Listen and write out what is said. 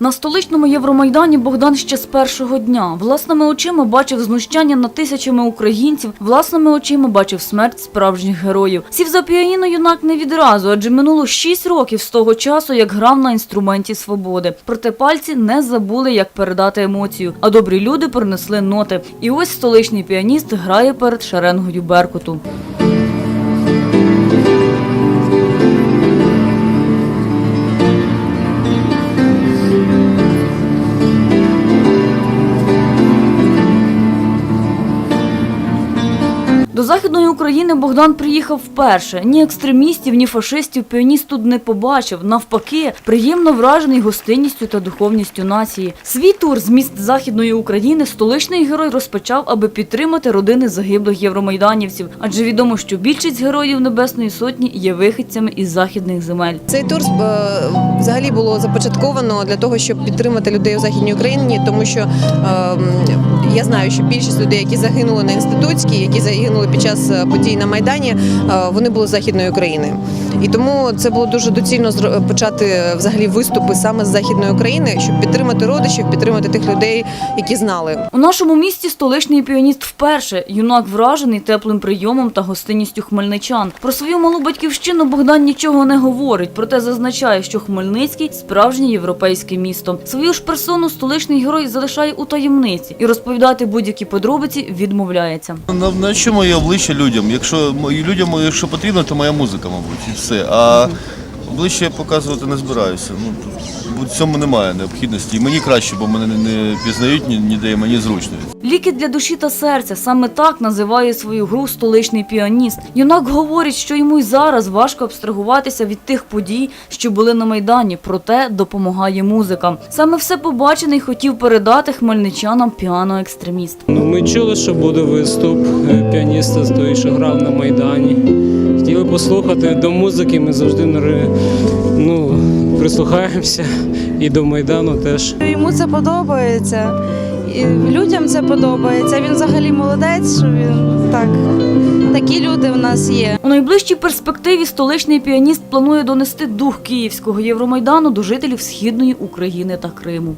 На столичному Євромайдані Богдан ще з першого дня власними очима бачив знущання над тисячами українців, власними очима бачив смерть справжніх героїв. Сів за піаніно юнак не відразу, адже минуло шість років з того часу, як грав на інструменті свободи. Проте пальці не забули, як передати емоцію, а добрі люди принесли ноти. І ось столичний піаніст грає перед шеренгою Беркуту. Західної України Богдан приїхав вперше. Ні екстремістів, ні фашистів піаніст тут не побачив. Навпаки, приємно вражений гостинністю та духовністю нації. Свій тур з міст Західної України столичний герой розпочав, аби підтримати родини загиблих євромайданівців. Адже відомо, що більшість героїв Небесної Сотні є вихідцями із західних земель. Цей тур е, взагалі було започатковано для того, щоб підтримати людей у західній Україні, тому що е, я знаю, що більшість людей, які загинули на інститутській, які загинули під час е, подій на майдані, е, вони були з західної України. І тому це було дуже доцільно почати взагалі виступи саме з західної України, щоб підтримати родичів, підтримати тих людей, які знали. У нашому місті столичний піаніст вперше. Юнак вражений теплим прийомом та гостинністю хмельничан. Про свою малу батьківщину Богдан нічого не говорить, проте зазначає, що Хмельницький справжнє європейське місто. Свою ж персону столичний герой залишає у таємниці і розповідати будь-які подробиці відмовляється. На, на що моє обличчя людям? Якщо людям, якщо потрібно, то моя музика, мабуть, і все. А ближче я показувати не збираюся. Ну тут в цьому немає необхідності. І мені краще, бо мене не, не пізнають ніде, і мені зручно. Ліки для душі та серця саме так називає свою гру столичний піаніст. Юнак говорить, що йому й зараз важко абстрагуватися від тих подій, що були на майдані, проте допомагає музика. Саме все побачений хотів передати хмельничанам піано-екстреміст. Ну, ми чули, що буде виступ е, піаніста з той, що грав на Майдані. Хотіли послухати до музики, ми завжди ну, прислухаємося і до Майдану теж. Йому це подобається, і людям це подобається. Він взагалі молодець, що він так. Такі люди в нас є. У найближчій перспективі столичний піаніст планує донести дух київського Євромайдану до жителів східної України та Криму.